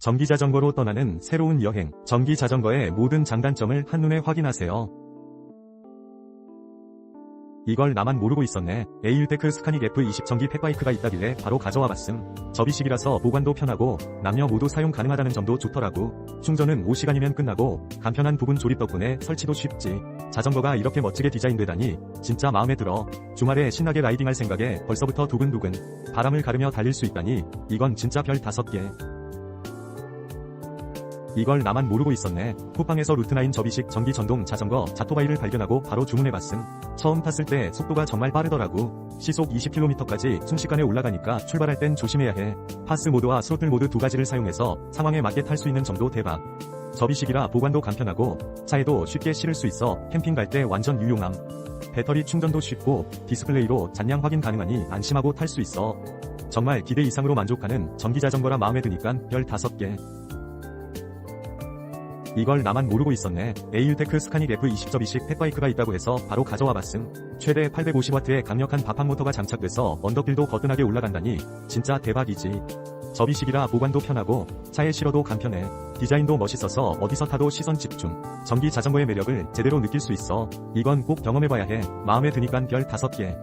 전기 자전거로 떠나는 새로운 여행. 전기 자전거의 모든 장단점을 한눈에 확인하세요. 이걸 나만 모르고 있었네. 에일테크 스카닉 F20 전기 펫바이크가 있다길래 바로 가져와 봤음. 접이식이라서 보관도 편하고 남녀 모두 사용 가능하다는 점도 좋더라고. 충전은 5시간이면 끝나고 간편한 부분 조립 덕분에 설치도 쉽지. 자전거가 이렇게 멋지게 디자인되다니 진짜 마음에 들어. 주말에 신나게 라이딩할 생각에 벌써부터 두근두근. 바람을 가르며 달릴 수 있다니 이건 진짜 별 5개. 이걸 나만 모르고 있었네. 쿠팡에서 루트나인 접이식 전기 전동 자전거 자토바이를 발견하고 바로 주문해봤음. 처음 탔을 때 속도가 정말 빠르더라고. 시속 20km까지 순식간에 올라가니까 출발할 땐 조심해야 해. 파스 모드와 스로틀 모드 두 가지를 사용해서 상황에 맞게 탈 수 있는 점도 대박. 접이식이라 보관도 간편하고 차에도 쉽게 실을 수 있어 캠핑 갈 때 완전 유용함. 배터리 충전도 쉽고 디스플레이로 잔량 확인 가능하니 안심하고 탈 수 있어. 정말 기대 이상으로 만족하는 전기 자전거라 마음에 드니까 별 5개. 이걸 나만 모르고 있었네. 에일테크 스카닉 F20 접이식 펫바이크가 있다고 해서 바로 가져와 봤음. 최대 850W의 강력한 바판 모터가 장착돼서 언덕길도 거뜬하게 올라간다니 진짜 대박이지. 접이식이라 보관도 편하고 차에 실어도 간편해. 디자인도 멋있어서 어디서 타도 시선 집중. 전기 자전거의 매력을 제대로 느낄 수 있어. 이건 꼭 경험해봐야 해. 마음에 드니깐 별 5개.